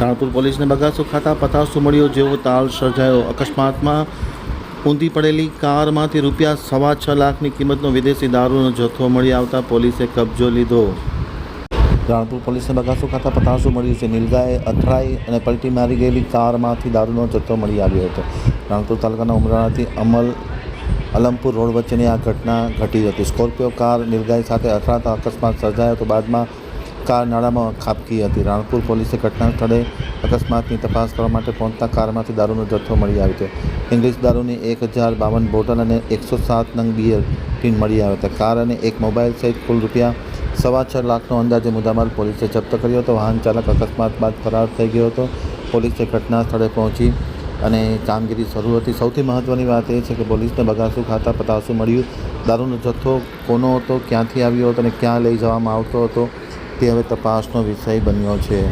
રાણપુર પોલીસને બગાસો ખાતા પતાસો મળ્યો જેવો તાલ સર્જાયો. અકસ્માતમાં ઊંધી પડેલી કારમાંથી રૂપિયા સવા છ લાખની કિંમતનો વિદેશી દારૂનો જથ્થો મળી આવતા પોલીસે કબજો લીધો. રાણપુર પોલીસને બગાસો ખાતા પતાસો મળ્યું છે નીલગાએ અથડાઈ અને પલટી મારી ગયેલી કારમાંથી દારૂનો જથ્થો મળી આવ્યો હતો. રાણપુર તાલુકાના ઉમરાણાથી અમલ અલમપુર રોડ વચ્ચેની આ ઘટના ઘટી હતી. સ્કોર્પિયો કાર નીલગાય સાથે અથડાતા અકસ્માત સર્જાયો તો બાદમાં કાર નાળામાં ખાબકી હતી. રાણપુર પોલીસે ઘટના સ્થળે અકસ્માતની તપાસ કરવા માટે પહોંચતા કારમાંથી દારૂનો જથ્થો મળી આવ્યો હતો. ઇંગ્લિશ દારૂની એક હજાર બાવન બોટલ અને એકસો સાત નંગ બિયર ટીન મળી આવ્યા હતા. કાર અને એક મોબાઈલ સહિત કુલ રૂપિયા સવા છ લાખનો અંદાજે મુદ્દામાલ પોલીસે જપ્ત કર્યો હતો. વાહન ચાલક અકસ્માત બાદ ફરાર થઈ ગયો હતો. પોલીસે ઘટના સ્થળે પહોંચી અને કામગીરી શરૂ હતી. સૌથી મહત્ત્વની વાત એ છે કે પોલીસને બગાસું ખાતા પતાસું મળ્યું. દારૂનો જથ્થો કોનો હતો, ક્યાંથી આવ્યો હતો અને ક્યાં લઈ જવામાં આવતો હતો તે હવે તપાસનો વિષય બન્યો છે.